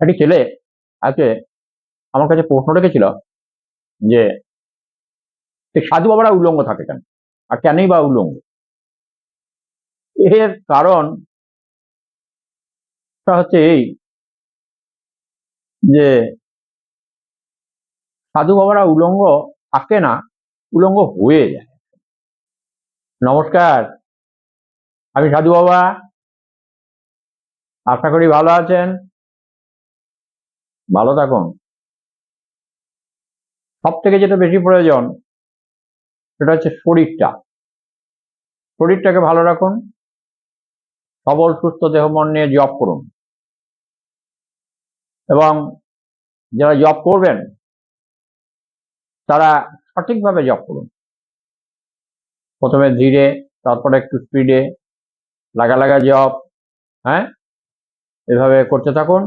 একটি ছেলে আজকে আমার কাছে প্রশ্ন রেখেছিল যে সাধু বাবারা উলঙ্গ থাকে কেন? আর কেনই বা উলঙ্গ? এর কারণ হচ্ছে এই যে, সাধু বাবারা উলঙ্গ থাকে না, উলঙ্গ হয়ে যায়। নমস্কার, আমি সাধু বাবা। আশা করি ভালো আছেন। ভালো থাকুন। সব থেকে যেটা বেশি প্রয়োজন, সেটা হচ্ছে শরীরটা। শরীরটাকে ভালো রাখুন, সবল, সুস্থ দেহ, মন নিয়ে জব করুন। এবং যারা জব করবেন, তারা সঠিকভাবে জব করুন। প্রথমে ধীরে, তারপরে একটু স্পিডে লাগা লাগা জব হ্যাঁ? এভাবে করতে থাকুন।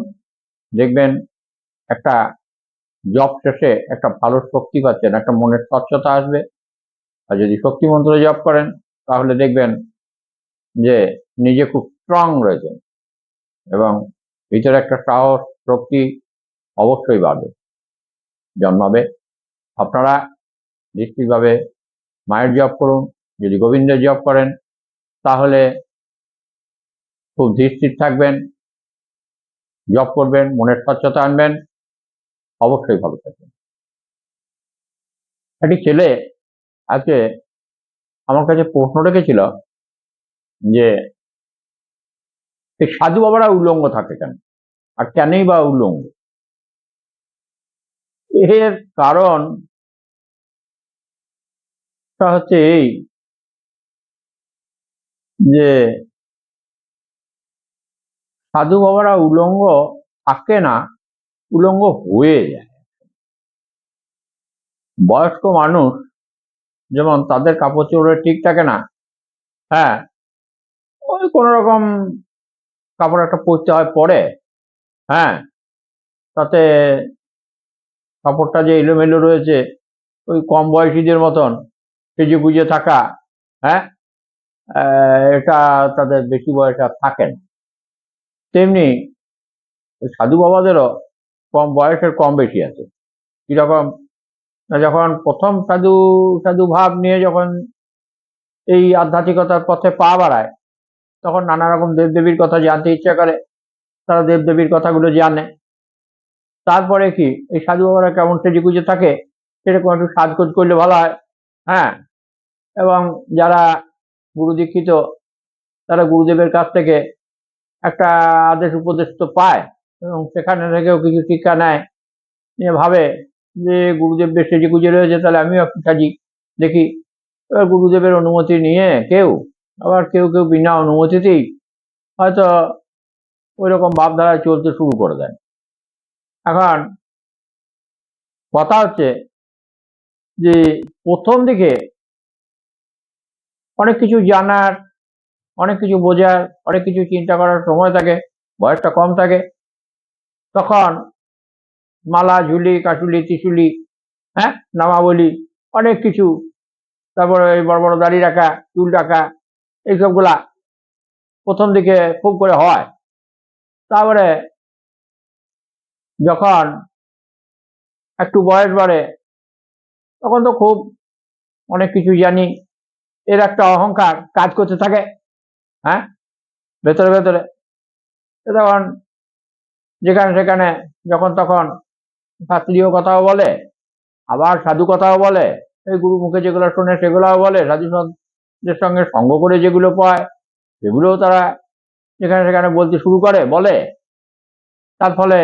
দেখবেন একটা জব শেষে একটা ভালো শক্তি পাচ্ছেন, একটা মনের স্বচ্ছতা আসবে। আর যদি শক্তি মন্ত্রে জব করেন, তাহলে দেখবেন যে নিজে খুব স্ট্রং রয়েছেন এবং ভিতরে একটা সাহস, শক্তি অবশ্যই বাড়বে, জন্মাবে। আপনারা নিশ্চিতভাবে মায়ের জব করুন, যদি গোবিন্দের জব করেন, তাহলে খুব ধীর থাকবেন জব করবেন, মনের স্বচ্ছতা আনবেন। অবশ্যই ভালো থাকবেন। একটি ছেলে আজকে আমার কাছে প্রশ্ন রেখেছিল যে সাধু বাবারা উল্লঙ্গ থাকে কেন? আর কেনই বা উল্লঙ্গ এর কারণ হচ্ছে এই যে, সাধু বাবারা উলঙ্গ থাকে না উলঙ্গ হয়ে যায়। বয়স্ক মানুষ যেমন তাদের কাপড় চোপড়ে ঠিক থাকে না হ্যাঁ ওই কোন রকম কাপড় একটা পরতে হয় পরে হ্যাঁ তাতে কাপড়টা যে এলোমেলো রয়েছে, ওই কম বয়সীদের মতন সেজে গুজে থাকা হ্যাঁ এটা তাদের বেশি বয়স আর থাকে না। তেমনি সাধু বাবাদেরও কম বয়সের কম বেশি আছে। কীরকম যখন প্রথম সাধু সাধু ভাব নিয়ে যখন এই আধ্যাত্মিকতার পথে পা বাড়ায়, তখন নানা রকম দেবদেবীর কথা জানতে ইচ্ছা করে, তারা দেবদেবীর কথাগুলো জানে। তারপরে কি? এই সাধু বাবারা কেমন সেজে গুজে থাকে, সেরকম একটু সাজগোজ করলে ভালো হয়। হ্যাঁ এবং যারা গুরু দীক্ষিত, তারা গুরুদেবের কাছ থেকে একটা আদেশ, উপদেশ তো পায়। এবং সেখানে থেকেও কিছু শিক্ষা নেয়। নিয়ে ভাবে যে গুরুদেব বেশ গুজে রয়েছে, তাহলে আমিও একটু দেখি। এবার গুরুদেবের অনুমতি নিয়ে কেউ, আবার কেউ কেউ বিনা অনুমতিতেই হয়তো ওই রকম ভাবধারায় চলতে শুরু করে দেন এখন কথা হচ্ছে যে প্রথম দিকে অনেক কিছু জানার, অনেক কিছু বোঝার, অনেক কিছু চিন্তা করার সময় থাকে, বয়সটা কম থাকে তখন মালা, ঝুলি কাশুলি ত্রিশুলি হ্যাঁ নামাবলি, অনেক কিছু। তারপরে ওই বড় বড় দাড়ি রাখা, চুল রাখা, এইসবগুলা প্রথম দিকে খুব করে হয়। তারপরে যখন একটু বয়স বাড়ে, তখন তো খুব অনেক কিছু জানি। এর একটা অহংকার কাজ করতে থাকে হ্যাঁ ভেতরে ভেতরে। তখন যেখানে সেখানে যখন তখন শাস্ত্রীয় কথাও বলে, আবার সাধু কথাও বলে, এই গুরু মুখে যেগুলো শোনে সেগুলোও বলে, সাধু সন্তের সঙ্গে সঙ্গ করে যেগুলো পায় সেগুলোও তারা যেখানে সেখানে বলতে শুরু করে, বলে। তার ফলে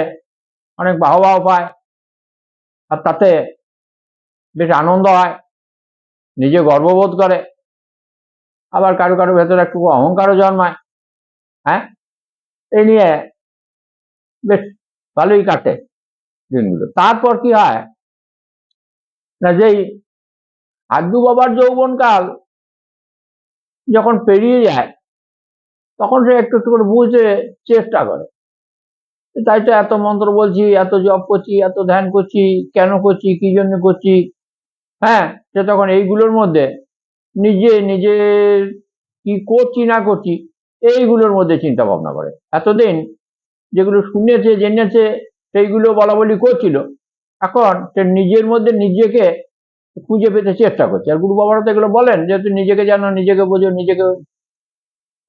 অনেক বাহবাহ পায় আর তাতে বেশ আনন্দ হয়, নিজে গর্ববোধ করে। আবার কারও কারও ভেতরে একটু অহংকারও জন্মায় হ্যাঁ? এই নিয়ে বেশ, ভালোই কাটে দিনগুলো। তারপর কি হয়? না, যেই আদু বাবার যৌবনকাল যখন পেরিয়ে যায়, তখন সে একটু একটু করে বুঝতে চেষ্টা করে। তাই তো এত মন্ত্র বলছি, এত জপ করছি, এত ধ্যান করছি, কেন করছি, কি জন্য করছি? হ্যাঁ সে তখন এইগুলোর মধ্যে, নিজে নিজে কি করছি না করছি, এইগুলোর মধ্যে চিন্তা ভাবনা করে। এতদিন যেগুলো শুনেছে, জেনেছে, সেইগুলো বলা বলি করছিল। এখন সে নিজের মধ্যে নিজেকে খুঁজে পেতে চেষ্টা করছে। আর গুরু বাবারা তো এগুলো বলেন যে তুই নিজেকে জানো, নিজেকে বোঝো, নিজেকে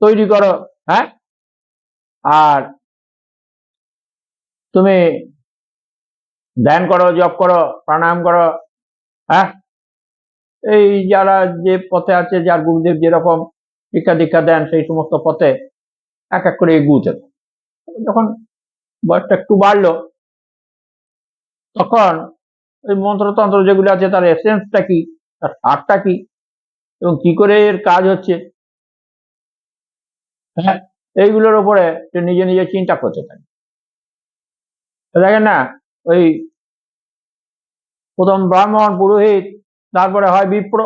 তৈরি করো। হ্যাঁ? আর তুমি ধ্যান করো, জপ করো, প্রাণায়াম করো হ্যাঁ? এই যারা যে পথে আছে, যার গুরুদেব যেরকম শিক্ষা দীক্ষা দেন, সেই সমস্ত পথে এক এক করে এগুতে। যখন বয়সটা একটু বাড়লো, তখন ওই মন্ত্রতন্ত্র যেগুলো আছে, তার এসেন্সটা কি? তার সারটা কি? এবং কি করে এর কাজ হচ্ছে? হ্যাঁ এইগুলোর উপরে সে নিজে নিজে চিন্তা করতে থাকে। দেখেন না, ওই প্রথম ব্রাহ্মণ, পুরোহিত, তারপরে হয় বিপ্র।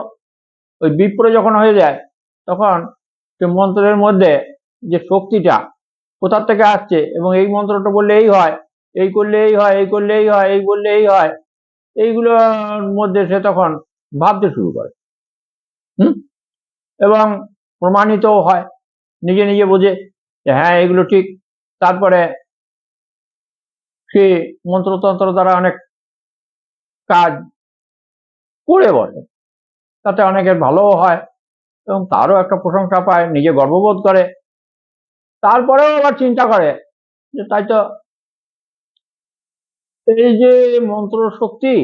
ওই বিপ্র যখন হয়ে যায়, তখন সে মন্ত্রের মধ্যে যে শক্তিটা কোথার থেকে আসছে? এবং এই মন্ত্রটা বললে এই হয়, এই করলে এই হয়, এই করলে এই হয়, এই বললে এই হয়। এইগুলোর মধ্যে সে তখন ভাবতে শুরু করে। হুম? এবং প্রমাণিতও হয়, নিজে নিজে বোঝে যে হ্যাঁ এগুলো ঠিক। তারপরে সে মন্ত্রতন্ত্র দ্বারা অনেক কাজ করে বসে। তাতে অনেকের ভালোও হয় এবং তারও একটা প্রশংসা পায়, নিজে গর্ববোধ করে। তারপরেও আবার চিন্তা করে যে তাই তো এই যে মন্ত্র শক্তি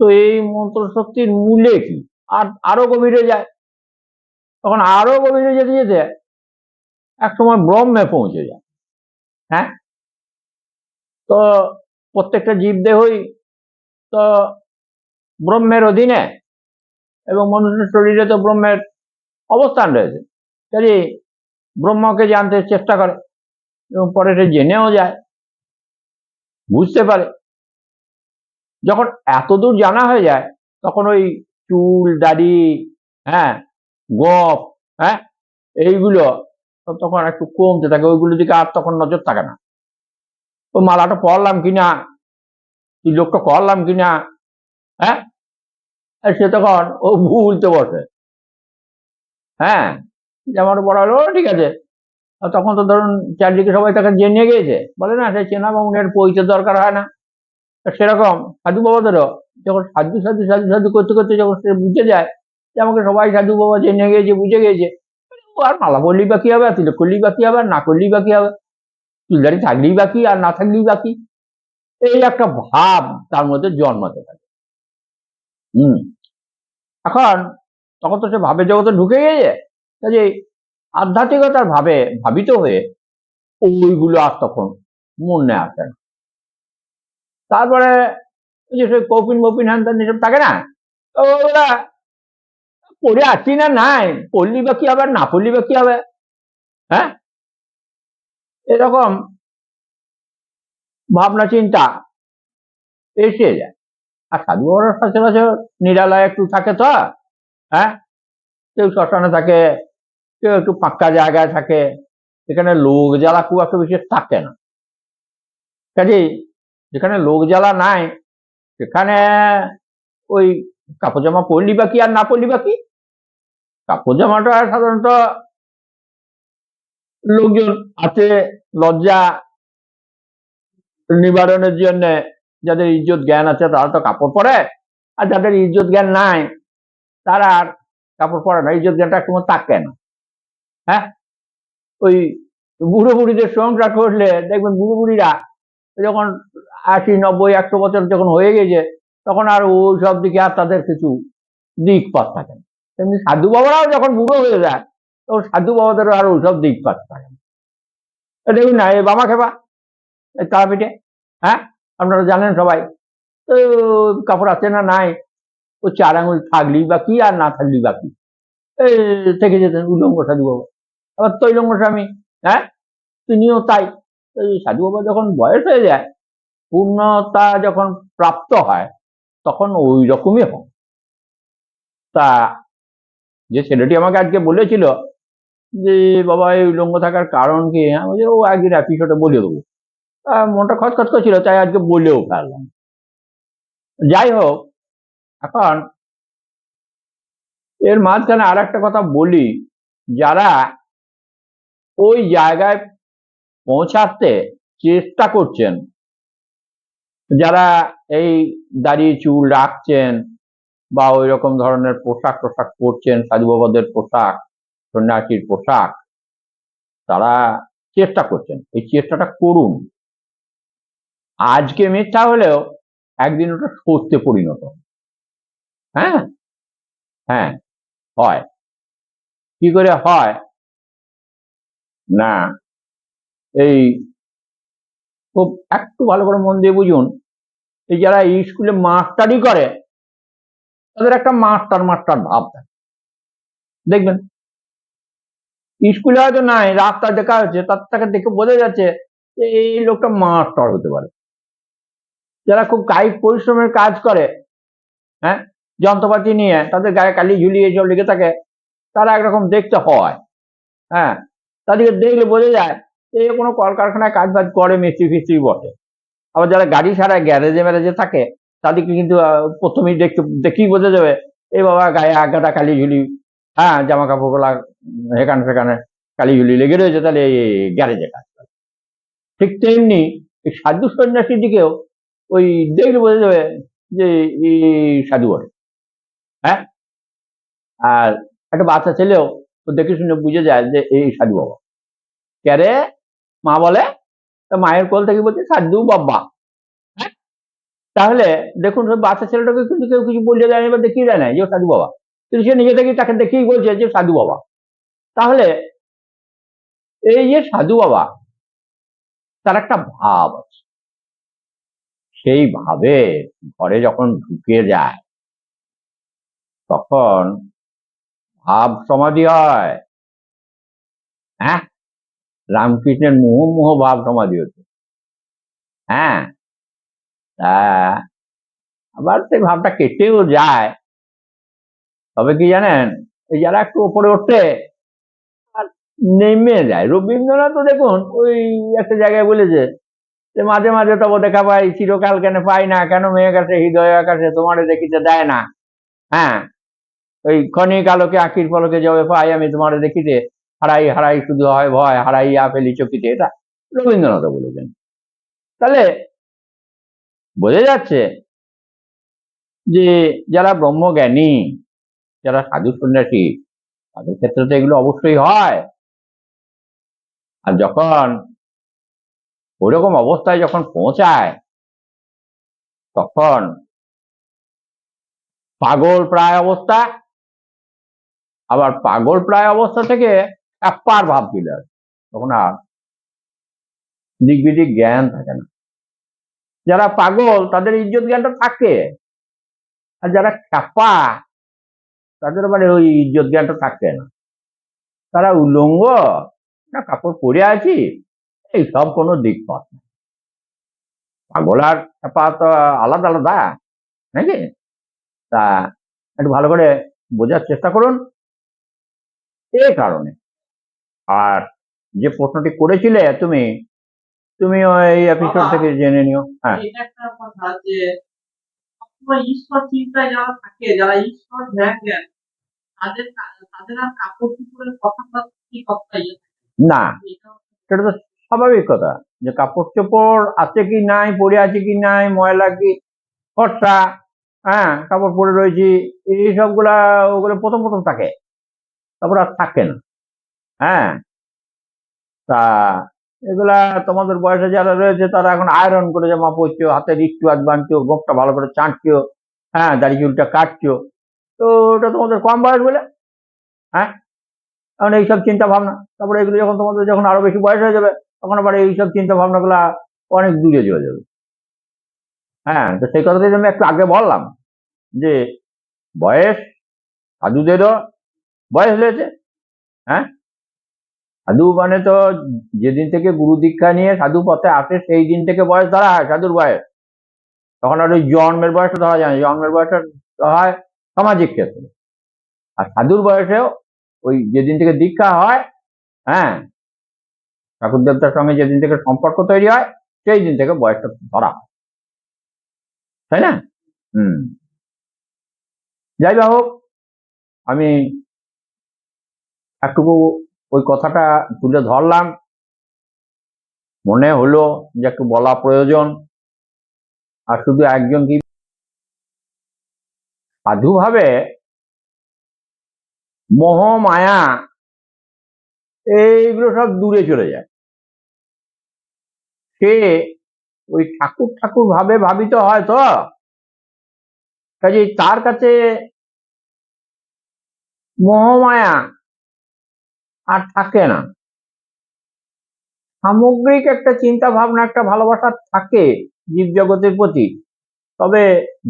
তো এই মন্ত্র শক্তির মূলে কি? আর আরও গভীরে যায়। তখন আরও গভীরে যেতে যেতে এক সময় ব্রহ্মে পৌঁছে যায়। হ্যাঁ? তো প্রত্যেকটা জীব দেহই তো ব্রহ্মের অধীনে এবং মনুষ্যের শরীরে তো ব্রহ্মের অবস্থান রয়েছে। কাজে ব্রহ্মকে জানতে চেষ্টা করে এবং পরে সে জেনেও যায়, বুঝতে পারে। যখন এতদূর জানা হয়ে যায়, তখন ওই চুল, দাড়ি হ্যাঁ গপ হ্যাঁ এইগুলো তখন একটু কমতে থাকে, ওইগুলোর দিকে আর তখন নজর থাকে না। ও মালাটা পরলাম কিনা, কি লোকটা করলাম কিনা হ্যাঁ সে তখন ও ভুলতে বসে। হ্যাঁ জামাটা পড়া হলো ঠিক আছে। তখন তো ধরুন চারদিকে সবাই তাকে জেনে গিয়েছে। বলে, না, সে চেনা বামুনের পরিচয় দরকার হয় না। সেরকম সাধু বাবাদেরও যখন সাধু সাধু সাধু সাধু করতে করতে যখন সে বুঝে যায় যে আমাকে সবাই সাধু বাবা জেনে গিয়েছে, বুঝে গিয়েছে আর মালা বললেই বা কি হবে, আর তিলক করলেই বা কি হবে, আর না করলেই বা কি হবে? চুলদারি থাকলেই বা কি, আর না থাকলেই বা কি? এই একটা ভাব তার মধ্যে জন্মাতে থাকে। হুম। এখন তখন তো সে ভাবে জগতে ঢুকে গিয়েছে। কাজে আধ্যাত্মিকতার ভাবে ভাবিত হয়ে ওইগুলো আর তখন মন মনে আসে না তারপরে কৌপিন মৌপিন হ্যান ত্যান থাকে না ওরা পড়ে আসছি না নাই, পড়লি বা কি হবে, না পড়লি বা কি হবে? হ্যাঁ? এরকম ভাবনা চিন্তা এসে যায়। আর সাধু বাবার পাশাপাশি নিরালয় একটু থাকে তো হ্যাঁ? কেউ শ্মশানে থাকে কেউ একটু পাক্কা জায়গায় থাকে, এখানে লোক জ্বালা খুব একটা বেশি থাকে না। কাজেই যেখানে লোক জ্বালা নাই, সেখানে ওই কাপড় জামা পরলি বা কি আর না পরলি বা কি? কাপড় জামাটা সাধারণত লোকজন আছে, লজ্জা নিবারণের জন্য যাদের ইজ্জত জ্ঞান আছে তারা তো কাপড় পরে, আর যাদের ইজ্জত জ্ঞান নাই, তারা আর কাপড় পরে না। ইজ্জত জ্ঞানটা কোনো তাকে না। হ্যাঁ? ওই বুড়ো বুড়িদের সংসার করলে দেখবেন বুড়ো বুড়িরা যখন আশি, নব্বই, একশো বছর যখন হয়ে গেছে, তখন আর ওই সব দিকে আর তাদের কিছু দিক পাত থাকে না। তেমনি সাধু বাবারাও যখন বুড়ো হয়ে যায়, তখন সাধু বাবাদেরও আর ওইসব দিক পাত থাকে না। এ দেখুন না এই বামা খেবা তারাপীঠে হ্যাঁ? আপনারা জানেন সবাই, তো কাপড় আছে না নাই, ও চার আঙুল থাকলি বা কি আর না থাকলি বা কি? এই থেকে যেতেন উলঙ্গ সাধু বাবা। আবার তৈলঙ্গ স্বামী হ্যাঁ? তিনিও তাই। সাধু বাবা যখন বয়স হয়ে যায়, পূর্ণতা যখন প্রাপ্ত হয়, তখন ওই রকমই হয়। তা যে ছেলেটি আমাকে আজকে বলেছিল যে, বাবা, এই উলঙ্গ থাকার কারণ কি? আমি ও একদিন এপিসোডে বলে দেবো। মনটা খচখচ করছিল, তাই আজকে বলেও ফেললাম। যাই হোক, এখন এর মাঝখানে আর একটা কথা বলি। যারা ওই জায়গায় পৌঁছাতে চেষ্টা করছেন। যারা এই দাড়ি চুল রাখছেন বা ওই রকম ধরনের পোশাক টোশাক পরছেন, সাধু বাবাদের পোশাক, সন্ন্যাসীর পোশাক, তারা চেষ্টা করছেন। এই চেষ্টাটা করুন। আজকে মিথ্যা হলেও একদিন ওটা সত্যে পরিণত হ্যাঁ? হ্যাঁ হয়। কি করে হয়? না। এই খুব একটু ভালো করে মন দিয়ে বুঝুন, এই যারা এই স্কুলে মাস্টারি করে, তাদের একটা মাস্টার মাস্টার ভাব থাকে। দেখবেন, স্কুলে হয়তো নাই, রাস্তা দেখা হচ্ছে, তার তাকে দেখে বোঝা যাচ্ছে যে এই লোকটা মাস্টার হতে পারে। যারা খুব কায়িক পরিশ্রমের কাজ করে হ্যাঁ যন্ত্রপাতি নিয়ে, তাদের গায়ে কালি ঝুলিয়ে সব লেগে থাকে, তারা একরকম দেখতে হয় হ্যাঁ। তাদেরকে দেখলে বোঝা যায় যে কোনো কলকারখানায় কাজ বাজ করে, মিস্ত্রি ফিস্ত্রি বটে আবার যারা গাড়ি ছাড়া গ্যারেজে ম্যারেজে থাকে, তাদেরকে কিন্তু প্রথমেই দেখতে, দেখেই বোঝা যাবে এই বাবা গায়ে আগাটা কালি ঝুলি হ্যাঁ জামা কাপড়গুলা এখানে সেখানে কালি ঝুলি লেগে রয়েছে, তাহলে এই গ্যারেজে কাজ করে। ঠিক তেমনি এই সাধু সন্ন্যাসীর দিকেও ওই দেখলে বোঝা যাবে যে সাধু হ্যাঁ? আর একটা বাচ্চা ছেলেও ও দেখে শুনে বুঝে যায় যে এই সাধু বাবা। ক্যারে মা বলে তা মায়ের কোল থেকে বলছে সাধু বাবা। হ্যাঁ? তাহলে দেখুন বাচ্চা ছেলেটাকে কিন্তু কেউ কিছু বলতে দেয়নি বা দেখিয়ে দেয় না যে সাধু বাবা। কিন্তু সে নিজে থেকে তাকে দেখেই বলছে যে সাধু বাবা। তাহলে এই যে সাধু বাবা তার একটা ভাব আছে। সেই ভাবে ঘরে যখন ঢুকে যায় তখন ভাব সমাধি হয়। হ্যাঁ? রামকৃষ্ণের মুহুর্মুহ ভাব সমাধি হচ্ছে। হ্যাঁ? আবার সেই ভাবটা কেটেও যায়। তবে কি জানেন? ওই যারা একটু ওপরে ওঠে আর নেমে যায়। রবীন্দ্রনাথ তো দেখুন, ওই একটা জায়গায় বলেছে যে, মাঝে মাঝে তবে দেখা পাই, চিরকাল কেন পাই না? কেন মেয়ে কাছে হৃদয় আকাশে? তোমারে দেখিতে দেয় না। হ্যাঁ? ওই ক্ষণিক আলোকে আখির পলকে যাবে পাই আমি তোমারে দেখিতে, হারাই হারাই, শুধু হয় ভয় হারাইয়া ফেলি চকিতে, এটা রবীন্দ্রনাথ বলেছেন। তাহলে বোঝা যাচ্ছে যে যারা ব্রহ্মজ্ঞানী, যারা সাধু সন্ন্যাসী, তাদের ক্ষেত্রে তো এগুলো অবশ্যই হয়। আর যখন ওইরকম অবস্থায় যখন পৌঁছায়, তখন পাগল প্রায় অবস্থা। আবার পাগল প্রায় অবস্থা থেকে একপার ভাব চলে আসে। তখন আর দিক বিদিক জ্ঞান থাকে না। যারা পাগল, তাদের ইজ্জত জ্ঞানটা থাকে। আর যারা খ্যাপা, তাদের মানে ওই ইজ্জত জ্ঞানটা থাকে না। তারা উলঙ্গ, না কাপড় পরে আছি, এই সব কোনো দিক পথ না পাগল আর খ্যাপা তো আলাদা আলাদা, নাকি? তা একটু ভালো করে বোঝার চেষ্টা করুন। এই কারণে। আর যে প্রশ্নটি করেছিলে তুমি তুমি ওই এপিসোড থেকে জেনে নিও। হ্যাঁ। এটা একটা কথা যে সবসময় ঈশ্বর চিন্তায় যারা থাকে যারা ঈশ্বর ধ্যান দেন তাদের তাদের আর কাপড় চুপড়ের কথা কি কথা ইয়ে না। সেটা তো স্বাভাবিক কথা যে কাপড় চোপড় আছে কি নাই পরে আছে কি নাই ময়লা কি ফর্সা হ্যাঁ কাপড় পরে রয়েছি এই সবগুলা ওগুলো প্রথম প্রথম থাকে। তারপর আর থাকে না। হ্যাঁ? তা এগুলা তোমাদের বয়সে যারা রয়েছে তারা এখন আয়রন করে জামা পরছো, হাতে রিক্টু হাত বাঁধছো, গোপটা ভালো করে চাঁটছো হ্যাঁ দাড়ি চুলটা কাটছো। তো ওটা তোমাদের কম বয়স বলে? হ্যাঁ? কারণ এইসব চিন্তা ভাবনা। তারপরে এগুলো যখন তোমাদের যখন আরও বেশি বয়স হয়ে যাবে, তখন আবার এইসব চিন্তা ভাবনাগুলো অনেক দূরে চলে যাবে। হ্যাঁ তো সেই কথাটাই আমি একটু আগে বললাম যে বয়স, সাধুদেরও বয়স হয়েছে হ্যাঁ? সাধু মানে তো যেদিন থেকে গুরু দীক্ষা নিয়ে সাধু পথে আসে, সেই দিন থেকে বয়স ধরা হয়, সাধুর বয়স। তখন আর ওই জন্মের বয়সটা ধরা যায় না, জন্মের বয়সটা হয় সামাজিক ক্ষেত্রে। আর সাধুর বয়সেও ওই যেদিন থেকে দীক্ষা হয় হ্যাঁ ঠাকুর দেবতার সঙ্গে যেদিন থেকে সম্পর্ক তৈরি হয়, সেই দিন থেকে বয়সটা ধরা তাই না? হুম। যাই হোক, আমি একটুকু ওই কথাটা তুলে ধরলাম। মনে হলো যে একটু বলা প্রয়োজন। আর শুধু একজন কি সাধুভাবে মোহ মায়া এইগুলো সব দূরে চলে যায়। সে ওই ঠাকুর ঠাকুর ভাবে ভাবিত হয় তো। কাজে তার কাছে মোহমায়া আর থাকে না। সামগ্রিক একটা চিন্তা ভাবনা, একটা ভালোবাসা থাকে জীব জগতের প্রতি। তবে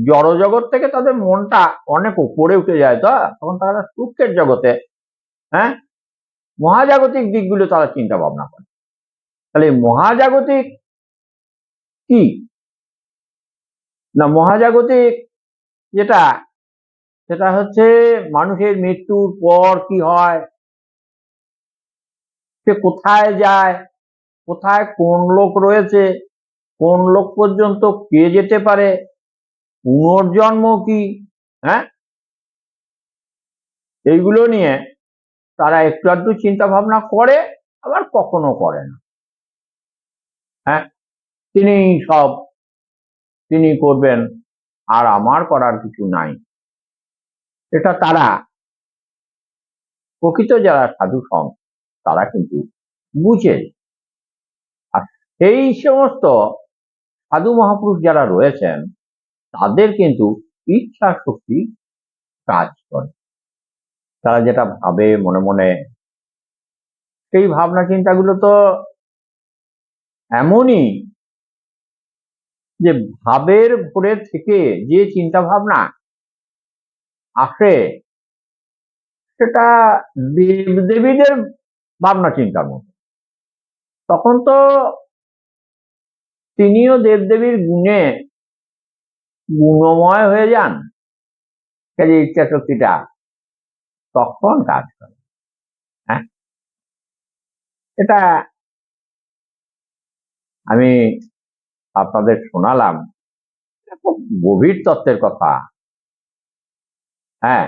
জড় জগৎ থেকে তাদের মনটা অনেক উপরে উঠে যায় তো? তখন তারা সূক্ষ্মের জগতে হ্যাঁ? মহাজাগতিক দিকগুলো তারা চিন্তা ভাবনা করে। তাহলে মহাজাগতিক কি? না, মহাজাগতিক যেটা, সেটা হচ্ছে মানুষের মৃত্যুর পর কি হয়? সে কোথায় যায়? কোথায় কোন লোক রয়েছে? কোন লোক পর্যন্ত কে যেতে পারে? পুনর্জন্ম কি? হ্যাঁ? এইগুলো নিয়ে তারা একটু আধটু চিন্তা ভাবনা করে, আবার কখনো করে না। হ্যাঁ? তিনি সব, তিনি করবেন, আর আমার করার কিছু নাই। এটা তারা। প্রকৃত যারা সাধু সন্ত তারা কিন্তু বুঝে আর সেই সমস্ত সাধু মহাপুরুষ যারা রয়েছেন, তাদের কিন্তু ইচ্ছা শক্তি কাজ করে। তারা যেটা ভাবে মনে মনে, সেই ভাবনা চিন্তাগুলো তো এমনই যে ভাবের ভোরে থেকে যে চিন্তা ভাবনা আসে, সেটা দেব দেবীদের ভাবনা মতো তখন তো তিনিও দেবদেবীর গুণে গুণময় হয়ে যান, কাজে ইচ্ছা শক্তিটা তখন কাজ করে। হ্যাঁ? এটা আমি আপনাদের শোনালাম খুব গভীর তত্ত্বের কথা। হ্যাঁ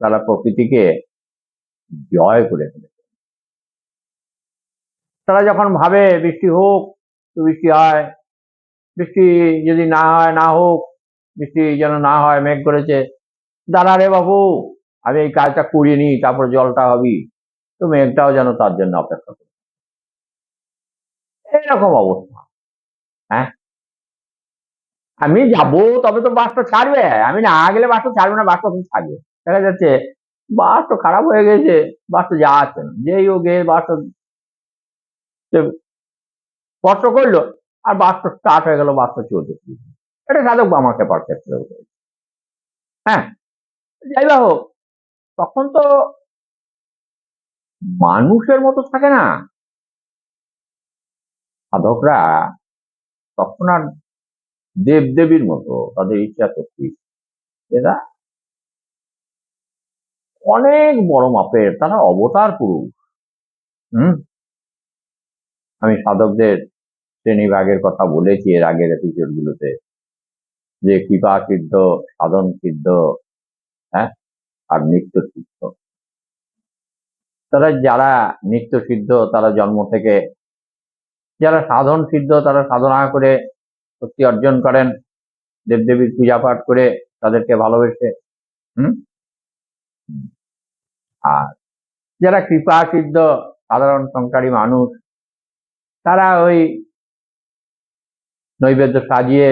তারা প্রকৃতিকে জয় করে ফেলেছে। তারা যখন ভাবে বৃষ্টি হোক, তো বৃষ্টি হয়। বৃষ্টি যদি না হয়, না হোক, বৃষ্টি যেন না হয়, মেঘ করেছে। দাঁড়া রে বাবু, আমি এই কাজটা করিয়ে নিই, তারপর জলটা হবি। তো মেঘটাও যেন তার জন্য অপেক্ষা করে। এরকম অবস্থা। হ্যাঁ? আমি যাব, তবে তো বাসটা ছাড়বে। আমি না গেলে বাসটা ছাড়বে না বাসটা তুমি ছাড়বে। দেখা যাচ্ছে, বাস তো খারাপ হয়ে গেছে, বাস তো যাচ্ছে না। যেই গিয়ে বাস স্পর্শ করল আর বাস তো স্টার্ট হয়ে গেল বাস তো চলতে এটা সাধক আমাকে পারফেক্ট হ্যাঁ যাই বা হোক, তখন তো মানুষের মতো থাকে না। সাধকরা তখন আর দেবদেবীর মতো, তাদের ইচ্ছা শক্তি। এরা অনেক বড় মাপের, তারা অবতার পুরুষ। হুম? আমি সাধকদের শ্রেণীভাগের কথা বলেছি এর আগের এপিসোড গুলোতে যে কৃপা সিদ্ধ সাধন সিদ্ধ হ্যাঁ? আর নিত্য সিদ্ধ তারা যারা নিত্য সিদ্ধ তারা জন্ম থেকে, যারা সাধন সিদ্ধ তারা সাধনা করে শক্তি অর্জন করেন, দেবদেবীর পূজা পাঠ করে তাদেরকে ভালোবেসে, হুম? আর যারা কৃপা সিদ্ধ সাধারণ সংসারী মানুষ তারা ওই নৈবেদ্য সাজিয়ে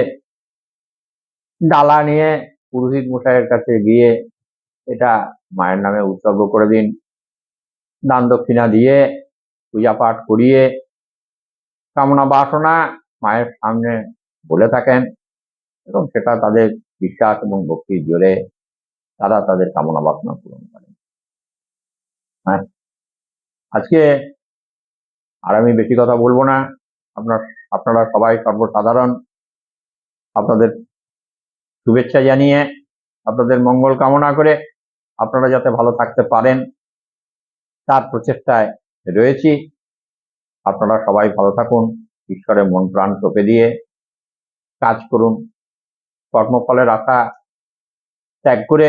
ডালা নিয়ে পুরোহিত মশাইয়ের কাছে গিয়ে এটা মায়ের নামে উৎসর্গ করে দিন। দান দক্ষিণা দিয়ে পূজা পাঠ করিয়ে কামনা বাসনা মায়ের সামনে বলে থাকেন এবং সেটা তাদের বিশ্বাস এবং ভক্তির জোরে তারা তাদের কামনা বাসনা পূরণ করেন। হ্যাঁ। আজকে আর আমি বেশি কথা বলব না। আপনার, আপনারা সবাই সর্বসাধারণ। আপনাদের শুভেচ্ছা জানিয়ে আপনাদের মঙ্গল কামনা করে আপনারা যাতে ভালো থাকতে পারেন, তার প্রচেষ্টায় রয়েছি। আপনারা সবাই ভালো থাকুন, ঈশ্বরের মন প্রাণ তোপে দিয়ে কাজ করুন। কর্মফলের আশা ত্যাগ করে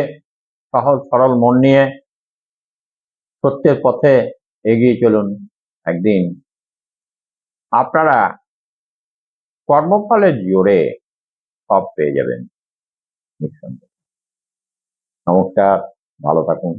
সহজ সরল মন নিয়ে সত্যের পথে এগিয়ে চলুন। একদিন আপনারা কর্মফলের জোরে সব পেয়ে যাবেন। নিঃসন্দেহে। নমস্কার ভালো থাকুন।